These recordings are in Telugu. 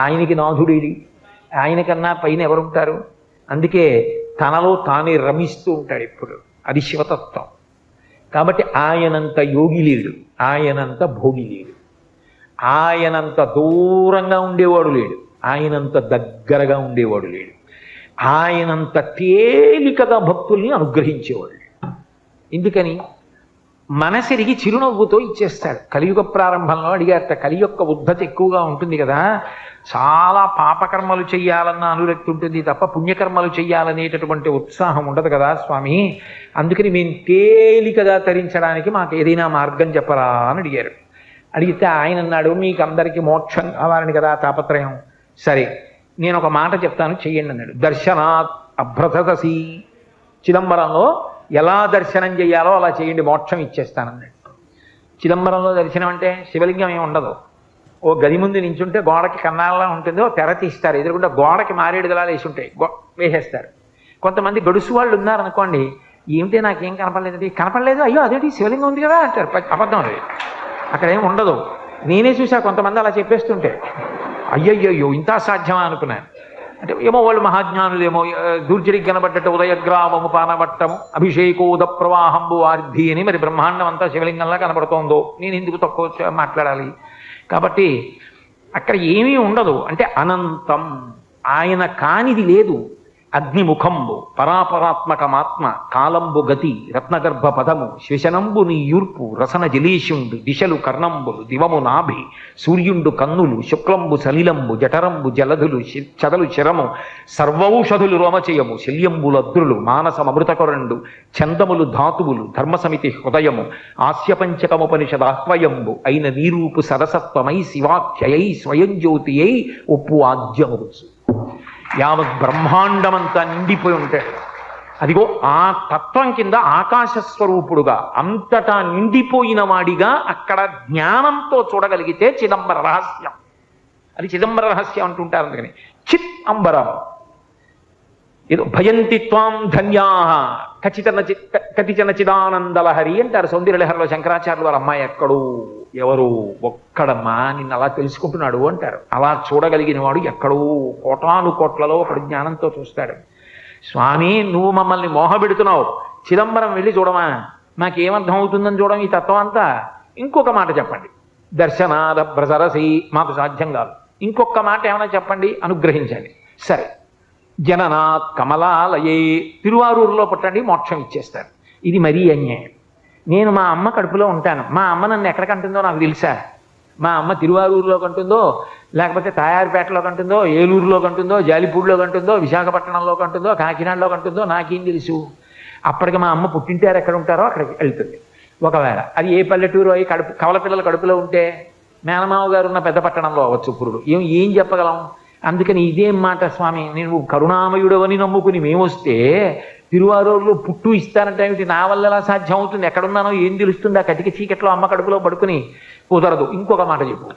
ఆయనకి నాథుడేడి ఆయనకన్నా పైన ఎవరుంటారు? అందుకే తనలో తానే రమిస్తూ ఉంటాడు ఇప్పుడు అది శివతత్వం. కాబట్టి ఆయనంత యోగి లేడు ఆయనంత భోగి లేడు ఆయనంత దూరంగా ఉండేవాడు లేడు. ఆయనంత దగ్గరగా ఉండేవాడు లేడు. ఆయనంత తేలికగా భక్తుల్ని అనుగ్రహించేవాడు ఎందుకని? మనసిరిగి చిరునవ్వుతో ఇచ్చేస్తాడు. కలియుగ ప్రారంభంలో అడిగారట కలి యొక్క ఉద్ధత ఎక్కువగా ఉంటుంది కదా చాలా పాపకర్మలు చెయ్యాలన్న అనురక్తి ఉంటుంది తప్ప పుణ్యకర్మలు చెయ్యాలనేటటువంటి ఉత్సాహం ఉండదు కదా స్వామి. అందుకని మేము తేలికగా తరించడానికి మాకు ఏదైనా మార్గం చెప్పరా అని అడిగారు. అడిగితే ఆయన అన్నాడు మీకు అందరికీ మోక్షం కావాలని కదా తాపత్రయం. సరే నేను ఒక మాట చెప్తాను చెయ్యండి అన్నాడు. దర్శనాత్ అభ్రతసి చిదంబరంలో ఎలా దర్శనం చేయాలో అలా చేయండి మోక్షం ఇచ్చేస్తానన్నాడు. చిదంబరంలో దర్శనం అంటే శివలింగం ఏమి ఉండదు. ఓ గది ముందు నించుంటే గోడకి కన్నాళ్ళ ఉంటుంది ఓ తెర తీస్తారు ఎదురుకుండా గోడకి మారేడు దళాలు వేసి ఉంటాయి గో వేసేస్తారు. కొంతమంది గడుసు వాళ్ళు ఉన్నారనుకోండి ఏమిటే నాకేం కనపడలేదు కనపడలేదు అయ్యో అదేంటి శివలింగం ఉంది కదా అంటారు అబద్ధం అది. అక్కడ ఏం ఉండదు. నేనే చూసా కొంతమంది అలా చెప్పేస్తుంటే అయ్యయ్యో ఇంత సాధ్యమా అనుకున్నాను. అంటే ఏమో వాళ్ళు మహాజ్ఞానులేమో దూర్జడికి కనబడ్డట్టు ఉదయగ్రామము పానబట్టము అభిషేకోద ప్రవాహంబు వార్ధి అని మరి బ్రహ్మాండం అంతా శివలింగంలా కనబడుతోందో. నేను ఎందుకు తక్కువ మాట్లాడాలి? కాబట్టి అక్కడ ఏమీ ఉండదు. అంటే అనంతం. ఆయన కానిది లేదు. అగ్నిముఖంబు పరాపరాత్మకమాత్మ కాలంబు గతి రత్నగర్భ పదము శ్వశనంబు నీ యూర్పు రసన జలీషుండు దిశలు కర్ణంబులు దివము నాభి సూర్యుండు కన్నులు శుక్లంబు సలిలంబు జఠరంబు జలధులు శి- చదలు శరము సర్వౌషధులు రోమచయము శల్యంబులద్రులు మానసమృతకొరండు చందములు ధాతువులు ధర్మసమితి హృదయము ఆస్యపంచకముపనిషదాహ్వయంబు అయిన నీరూపు సరసత్వమై శివాఖ్యయై స్వయం జ్యోతియై ఒప్పు యావత్ బ్రహ్మాండమంతా నిండిపోయి ఉంటాడు అదిగో ఆ తత్వం కింద ఆకాశస్వరూపుడుగా అంతటా నిండిపోయిన వాడిగా అక్కడ జ్ఞానంతో చూడగలిగితే చిదంబర రహస్యం. అది చిదంబర రహస్యం అంటుంటారు అందుకని. చిత్ అంబరం ఏదో భయంతి త్వాం ధన్యా. ఖచ్చితన చి- క- కతిచన చిదానందలహరి అంటారు సౌందర్యలహరిలో శంకరాచార్యులు వారు అమ్మాయి ఎక్కడు? ఎవరు? ఒక్కడమ్మా నిన్ను అలా తెలుసుకుంటున్నాడు అంటారు. అలా చూడగలిగిన వాడు ఎక్కడో? కోటాను కోట్లలో ఒకడు జ్ఞానంతో చూస్తాడు. స్వామి నువ్వు మమ్మల్ని మోహపెడుతున్నావు చిదంబరం వెళ్ళి చూడమా? మాకేమర్థం అవుతుందని చూడడం ఈ తత్వం అంతా? ఇంకొక మాట చెప్పండి. దర్శనాద ప్రసరసి మాకు సాధ్యం కాదు. ఇంకొక మాట ఏమైనా చెప్పండి? అనుగ్రహించండి. సరే. జననాత్ కమలాలయే తిరువారూరులో పుట్టండి మోక్షం ఇచ్చేస్తారు. ఇది మరీ అన్యాయం. నేను మా అమ్మ కడుపులో ఉంటాను. మా అమ్మ నన్ను ఎక్కడ కంటుందో నాకు తెలుసా? మా అమ్మ తిరువారూరులో కంటుందో లేకపోతే తయారుపేటలో కంటుందో ఏలూరులో కంటుందో జాలిపూడిలో కంటుందో విశాఖపట్నంలో కంటుందో కాకినాడలో కంటుందో నాకేం తెలుసు? అప్పటికి మా అమ్మ పుట్టింటారు ఎక్కడ ఉంటారో అక్కడికి వెళ్తుంది. ఒకవేళ అది ఏ పల్లెటూరు అయి కడుపు కవల పిల్లల కడుపులో ఉంటే మేనమావ గారు ఉన్న పెద్ద పట్టణంలో అవ్వచ్చు పురుడు. ఏం ఏం చెప్పగలం? అందుకని ఇదేం మాట స్వామి నేను కరుణామయుడవని నమ్ముకుని మేమొస్తే తిరువారూరులో పుట్టు ఇస్తానంటే ఏమిటి? నా వల్ల ఎలా సాధ్యం అవుతుంది ఎక్కడున్నానో ఏం తెలుస్తుంది? ఆ కటిక చీకట్లో అమ్మ కడుపులో పడుకుని కుదరదు ఇంకొక మాట చెప్పు.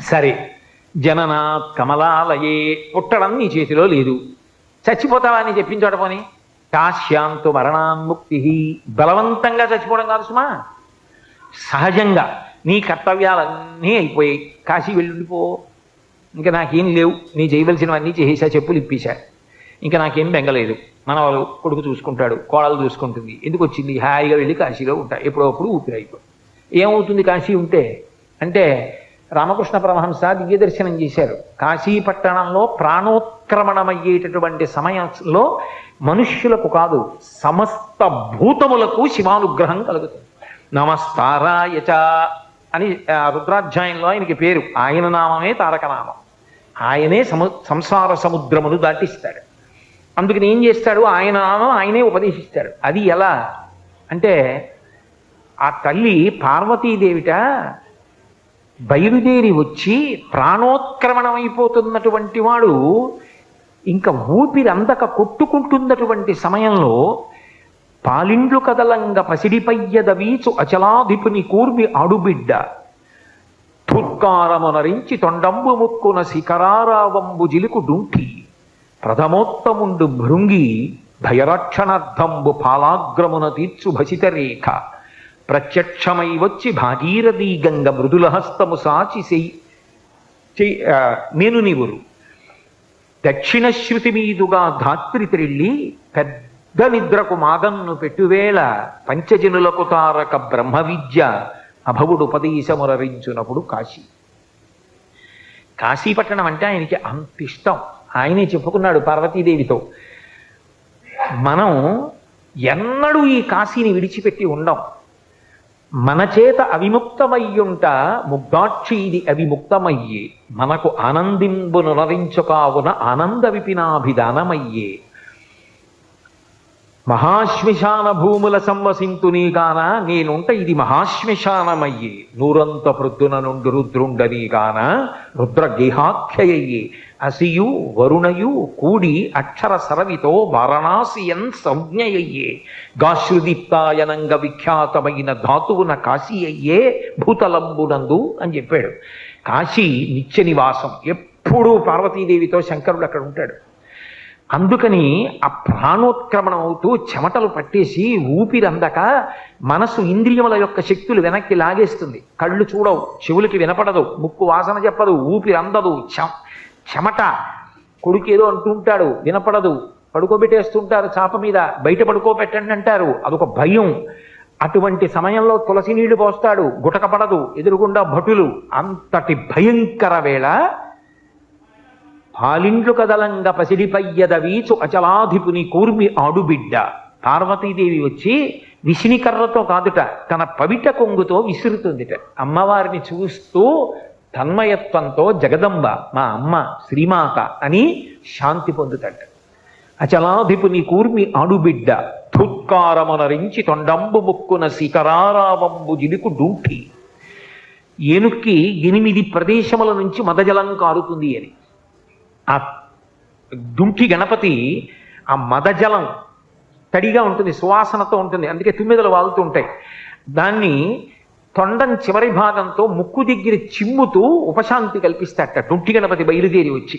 సరే జననాత్ కమలాలయే పుట్టడం నీ చేతిలో లేదు. చచ్చిపోతావా? అని చెప్పించాడు పోని. కాశ్యాంతు మరణాన్ముక్తి బలవంతంగా చచ్చిపోవడం కాదు సుమా. సహజంగా నీ కర్తవ్యాలన్నీ అయిపోయాయి. కాశీ వెళ్ళిపో ఇంకా నాకేం లేవు. నీ చేయవలసినవన్నీ చేసేసా చెప్పులు ఇప్పేశా ఇంకా నాకేం బెంగలేదు. మనవాళ్ళు కొడుకు చూసుకుంటాడు కోడలు చూసుకుంటుంది. ఎందుకు వచ్చింది? హాయిగా వెళ్ళి కాశీలో ఉంటా. ఎప్పుడప్పుడు ఊపిరి అయిపోయి ఏమవుతుంది కాశీ ఉంటే? అంటే రామకృష్ణ పరమహంస దివ్య దర్శనం చేశారు. కాశీ పట్టణంలో ప్రాణోత్క్రమణమయ్యేటటువంటి సమయంలో మనుష్యులకు కాదు సమస్త భూతములకు శివానుగ్రహం కలుగుతుంది. నమస్తారాయచ అని రుద్రాధ్యాయంలో ఆయనకి పేరు. ఆయన నామమే తారక నామం. ఆయనే సమ సంసార సముద్రమును దాటిస్తాడు. అందుకని ఏం చేస్తాడు? ఆయన ఆయనే ఉపదేశిస్తాడు. అది ఎలా? అంటే ఆ తల్లి పార్వతీదేవిట బయలుదేరి వచ్చి ప్రాణోత్క్రమణమైపోతున్నటువంటి వాడు ఇంకా ఊపిరి అందక కొట్టుకుంటున్నటువంటి సమయంలో పాలిండ్లు కదలంగ పసిడిపయ్యదవీచు అచలాధిపుని కూర్మి ఆడుబిడ్డ ఓంకారమునరించి తొండంబు ముక్కున శిఖరారావంబు జిలుకు డుంకి ప్రథమోత్తముండు భృంగి భయరక్షణార్థంబు పాలాగ్రమున తీర్చు భసితరేఖ ప్రత్యక్షమై వచ్చి భాగీరథీ గంగ మృదులహస్తము సాచి చెయ్యి నేను నీవురు. దక్షిణ శృతి మీదుగా ధాత్రి త్రిల్లి పెద్ద నిద్రకు మాగన్ను పెట్టువేళ పంచజనులకు తారక బ్రహ్మ విద్య అభవుడు ఉపదేశమురరించునప్పుడు కాశీ. కాశీపట్టణం అంటే ఆయనకి అంత ఇష్టం. ఆయనే చెప్పుకున్నాడు పార్వతీదేవితో మనం ఎన్నడూ ఈ కాశీని విడిచిపెట్టి ఉండం. మన చేత అవిముక్తమయ్యుంట ముగ్ధాక్షి ఇది అవిముక్తమయ్యే. మనకు ఆనందింబునునరించుకావున ఆనంద విపినాభిధానమయ్యే మహాశ్మశాన భూముల సంవసింతు నీగాన నేనుంట ఇది మహాశ్మిశానమయ్యే. నూరంత ప్రొద్దున నుండి రుద్రుండని గాన రుద్ర అసియు వరుణయు కూడి అక్షర సరవితో వారణాసియన్ సంజ్ఞయ్యే గాశ్రుదీప్తాయనంగ విఖ్యాతమైన ధాతువున కాశీ అయ్యే భూతలంబునందు అని చెప్పాడు. కాశీ నిత్య నివాసం. ఎప్పుడూ పార్వతీదేవితో శంకరుడు అక్కడ ఉంటాడు. అందుకని ఆ ప్రాణోత్క్రమణం అవుతూ చెమటలు పట్టేసి ఊపిరందక మనసు ఇంద్రియముల యొక్క శక్తులు వెనక్కి లాగేస్తుంది. కళ్ళు చూడవు చెవులకి వినపడదు ముక్కు వాసన చెప్పదు ఊపిరందదు చె చెమట. కొడుకు ఏదో అంటుంటాడు వినపడదు. పడుకోబెట్టేస్తుంటారు చాప మీద బయట పడుకోబెట్టండి అంటారు. అదొక భయం. అటువంటి సమయంలో తులసి నీళ్ళు పోస్తాడు గుటకపడదు ఎదురుగుండా భటులు. అంతటి భయంకర వేళ పాలిండ్లు కదలంగ పసిడిపయ్యద వీచు అచలాధిపుని కూర్మి ఆడుబిడ్డ. పార్వతీదేవి వచ్చి విసినికర్రతో కాదుట తన పవిట కొంగుతో విసురుతుందిట. అమ్మవారిని చూస్తూ తన్మయత్వంతో జగదంబ మా అమ్మ శ్రీమాత అని శాంతి పొందుతట. అచలాధిపుని కూర్మి ఆడుబిడ్డ ధుత్కారమనరించి తొండంబు ముక్కున శిఖరారావంబు జిలుకు డూంఠి. ఏనుక్కి ఎనిమిది ప్రదేశముల నుంచి మదజలం కారుతుంది అని. ఆ దుంటి గణపతి ఆ మదజలం తడిగా ఉంటుంది సువాసనతో ఉంటుంది అందుకే తుమ్మిదలు వాలుతూ ఉంటాయి. దాన్ని తొండం చివరి భాగంతో ముక్కు దగ్గర చిమ్ముతూ ఉపశాంతి కల్పిస్తాట డుంటి గణపతి బయలుదేరి వచ్చి.